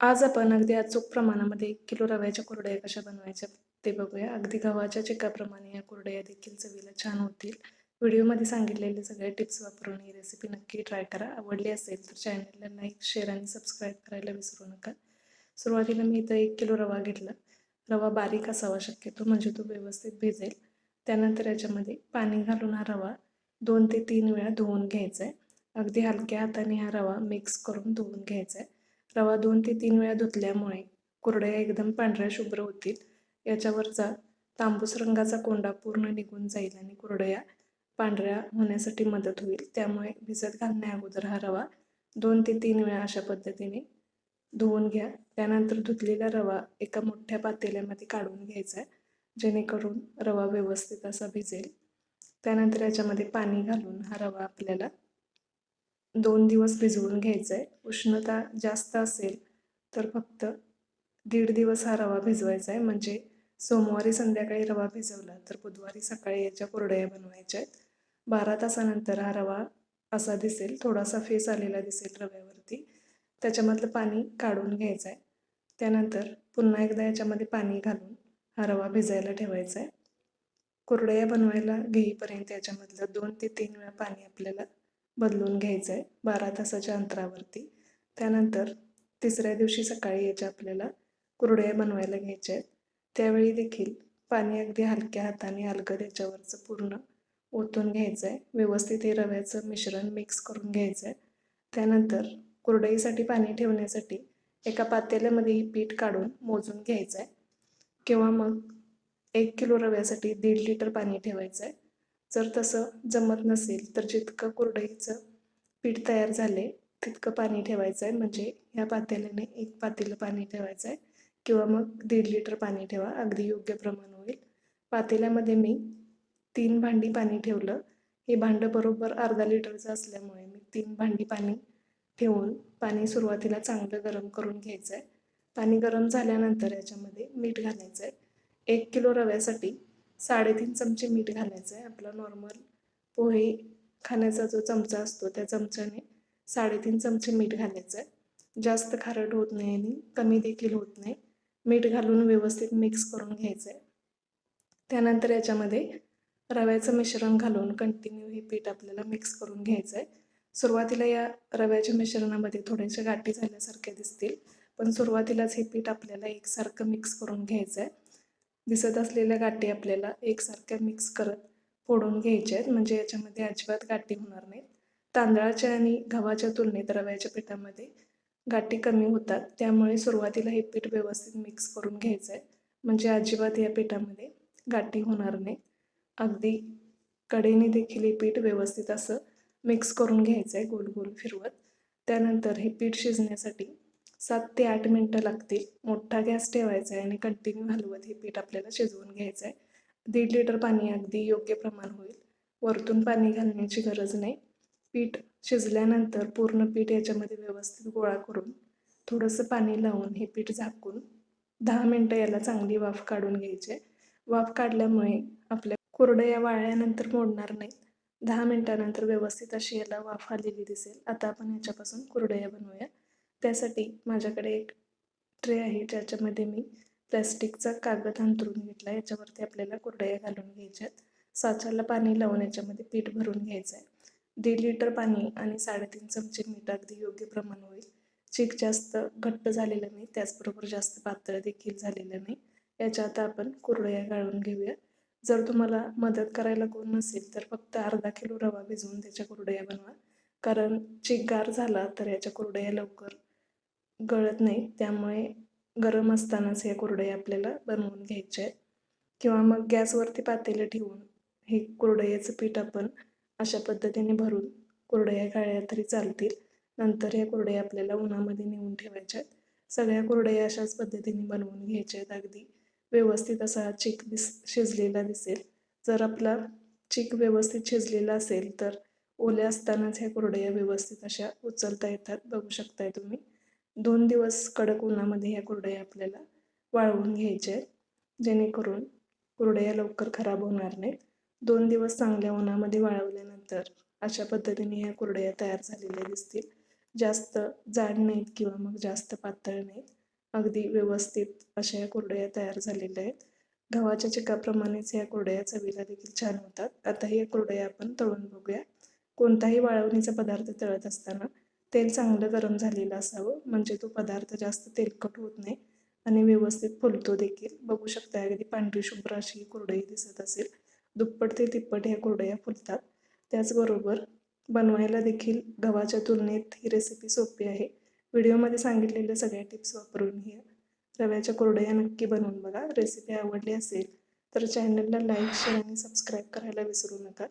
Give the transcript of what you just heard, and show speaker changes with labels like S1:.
S1: आज आपण अगदी अचूक प्रमाणामध्ये एक किलो रव्याच्या कुरडया कशा बनवायच्या ते बघूया. अगदी गव्हाच्या चिकाप्रमाणे या कुरडया देखील चवीला छान होतील. व्हिडिओमध्ये सांगितलेले सगळे टिप्स वापरून ही रेसिपी नक्की ट्राय करा. आवडली असेल तर चॅनलला लाईक शेअर आणि सबस्क्राईब करायला विसरू नका. सुरुवातीला मी इथं एक किलो रवा घेतला. रवा बारीक असावा शक्यतो म्हणजे तो व्यवस्थित भिजेल. त्यानंतर याच्यामध्ये पाणी घालून हा रवा दोन ते तीन वेळा धुवून घ्यायचा आहे अगदी हलक्या हाताने हा रवा मिक्स करून धुवून घ्यायचा आहे रवा दोन ते तीन वेळा धुतल्यामुळे कुरडया एकदम पांढऱ्या शुभ्र होतील. याच्यावरचा तांबूस रंगाचा कोंडा पूर्ण निघून जाईल आणि कुरडया पांढऱ्या होण्यासाठी मदत होईल. त्यामुळे भिजत घालण्या अगोदर हा रवा दोन ते तीन वेळा अशा पद्धतीने धुवून घ्या. त्यानंतर धुतलेला रवा एका मोठ्या पातेल्यामध्ये काढून घ्यायचा आहे जेणेकरून रवा व्यवस्थित असा भिजेल. त्यानंतर याच्यामध्ये पाणी घालून हा रवा आपल्याला दोन दिवस भिजवून घ्यायचं आहे उष्णता जास्त असेल तर फक्त दीड दिवस हा रवा भिजवायचा आहे म्हणजे सोमवारी संध्याकाळी रवा भिजवला तर बुधवारी सकाळी याच्या कोरड्या बनवायच्या आहेत बारा तासानंतर हा रवा असा दिसेल थोडासा फेस आलेला दिसेल रव्यावरती. त्याच्यामधलं पाणी काढून घ्यायचं आहे त्यानंतर पुन्हा एकदा याच्यामध्ये पाणी घालून हा रवा भिजायला ठेवायचा आहे कुरडया बनवायला घेईपर्यंत याच्यामधलं दोन ते तीन वेळा पाणी आपल्याला बदलून घ्यायचं आहे बारा तासाच्या अंतरावरती. त्यानंतर तिसऱ्या दिवशी सकाळी याच्या आपल्याला कुरड्या बनवायला घ्यायच्या आहेत. त्यावेळी देखील पाणी अगदी हलक्या हाताने हलकं याच्यावरचं पूर्ण ओतून घ्यायचं आहे व्यवस्थित हे रव्याचं मिश्रण मिक्स करून घ्यायचं आहे त्यानंतर कुरडईसाठी पाणी ठेवण्यासाठी एका पातेल्यामध्ये ही पीठ काढून मोजून घ्यायचं आहे किंवा मग एक किलो रव्यासाठी दीड लिटर पाणी ठेवायचं आहे जर तसं जमत नसेल तर जितकं कुरडईचं पीठ तयार झाले तितकं पाणी ठेवायचं आहे म्हणजे ह्या पातेल्याने एक पातेलं पाणी ठेवायचं आहे किंवा मग दीड लिटर पाणी ठेवा अगदी योग्य प्रमाण होईल. पातेल्यामध्ये मी तीन भांडी पाणी ठेवलं. हे भांडं बरोबर अर्धा लिटरचं असल्यामुळे मी तीन भांडी पाणी ठेवून पाणी सुरुवातीला चांगलं गरम करून घ्यायचं आहे पाणी गरम झाल्यानंतर याच्यामध्ये मीठ घालायचं आहे एक किलो रव्यासाठी साडेतीन चमचे मीठ घालायचं आहे. आपला नॉर्मल पोहे खाण्याचा जो चमचा असतो त्या चमच्याने साडेतीन चमचे मीठ घालायचं आहे. जास्त खारट होत नाही आणि कमी देखील होत नाही. मीठ घालून व्यवस्थित मिक्स करून घ्यायचं आहे. त्यानंतर याच्यामध्ये रव्याचं मिश्रण घालून कंटिन्यू हे पीठ आपल्याला मिक्स करून घ्यायचं आहे. सुरुवातीला या रव्याच्या मिश्रणामध्ये थोड्याशा गाठी झाल्यासारख्या दिसतील पण सुरुवातीलाच हे पीठ आपल्याला एकसारखं मिक्स करून घ्यायचं आहे. दिसत असलेल्या गाठी आपल्याला एकसारख्या मिक्स करत फोडून घ्यायच्या आहेत. म्हणजे याच्यामध्ये अजिबात गाठी होणार नाहीत. तांदळाच्या आणि गव्हाच्या तुलनेत रव्याच्या पिठामध्ये गाठी कमी होतात. त्यामुळे सुरुवातीला हे पीठ व्यवस्थित मिक्स करून घ्यायचं आहे. म्हणजे अजिबात या पिठामध्ये गाठी होणार नाही. अगदी कडेने देखील हे पीठ व्यवस्थित असं मिक्स करून घ्यायचं आहे. गोल गोल फिरवत. त्यानंतर हे पीठ शिजण्यासाठी सात ते आठ मिनटं लागतील. मोठा गॅस ठेवायचा आहे आणि कंटिन्यू हलवत हे पीठ आपल्याला शिजवून घ्यायचं आहे. दीड लिटर पाणी अगदी योग्य प्रमाण होईल. वरतून पाणी घालण्याची गरज नाही. पीठ शिजल्यानंतर पूर्ण पीठ याच्यामध्ये व्यवस्थित गोळा करून थोडंसं पाणी लावून हे पीठ झाकून दहा मिनटं याला चांगली वाफ काढून घ्यायची वाफ काढल्यामुळे आपल्या कुरडया वाळल्यानंतर मोडणार नाहीत. दहा मिनटानंतर व्यवस्थित अशी याला वाफ आलेली दिसेल. आता आपण याच्यापासून कुरडया बनवूया. त्यासाठी माझ्याकडे एक ट्रे आहे ज्याच्यामध्ये मी प्लॅस्टिकचा कागद अंतरून घेतला याच्यावरती आपल्याला कुरडया घालून घ्यायच्यात साच्याला पाणी लावून याच्यामध्ये पीठ भरून घ्यायचं आहे. दीड लिटर पाणी आणि साडेतीन चमचे मीठ अगदी योग्य प्रमाण होईल. चीक जास्त घट्ट झालेलं नाही त्याचबरोबर जास्त पातळ देखील झालेलं नाही. याच्या आता आपण कुरडया गाळून घेऊया. जर तुम्हाला मदत करायला कोण नसेल तर फक्त अर्धा किलो रवा भिजवून त्याच्या कुरडया बनवा. कारण चीक गार झाला तर याच्या कुरडया लवकर गळत नाही त्यामुळे गरम असतानाच हे कुरडई आपल्याला बनवून घ्यायचे आहेत. किंवा मग गॅसवरती पातेलं ठेवून हे कुरडयाचं पीठ आपण अशा पद्धतीने भरून कुरडया गाळल्या तरी चालतील. नंतर या कुरडया आपल्याला उन्हामध्ये नेऊन ठेवायच्या आहेत. सगळ्या कुरडया अशाच पद्धतीने बनवून घ्यायच्या आहेत. अगदी व्यवस्थित असा चीक दिस शिजलेला दिसेल. जर आपला चीक व्यवस्थित शिजलेला असेल तर ओल्या असतानाच ह्या कुरडया व्यवस्थित अशा उचलता येतात. बघू शकताय तुम्ही. दोन दिवस कडक उन्हामध्ये ह्या कुरडया आपल्याला वाळवून घ्यायच्या आहेत. जेणेकरून कुरडया लवकर खराब होणार नाहीत. दोन दिवस चांगल्या उन्हामध्ये वाळवल्यानंतर अशा पद्धतीने ह्या कुरडया तयार झालेल्या दिसतील. जास्त जाड नाहीत किंवा मग जास्त पातळ नाहीत. अगदी व्यवस्थित अशा या कुरडया तयार झालेल्या आहेत. गव्हाच्या चिकाप्रमाणेच या कुरडया चवीला देखील छान होतात. आता ही कुरडया आपण तळून बघूया. कोणताही वाळवणीचा पदार्थ तळत असताना तेल चांगलं गरम झालेलं असावं. म्हणजे तो पदार्थ जास्त तेलकट होत नाही आणि व्यवस्थित फुलतो देखील. बघू शकता अगदी पांढरी शुभ्र अशी कुरडई दिसत असेल. दुप्पट ते तिप्पट ह्या कुरडया फुलतात. त्याचबरोबर बनवायला देखील गव्हाच्या तुलनेत ही रेसिपी सोपी आहे. व्हिडिओमध्ये सांगितलेल्या सगळ्या टिप्स वापरून ही रव्याच्या कुरडया नक्की बनवून बघा. रेसिपी आवडली असेल तर चॅनलला लाईक शेअर आणि सबस्क्राईब करायला विसरू नका.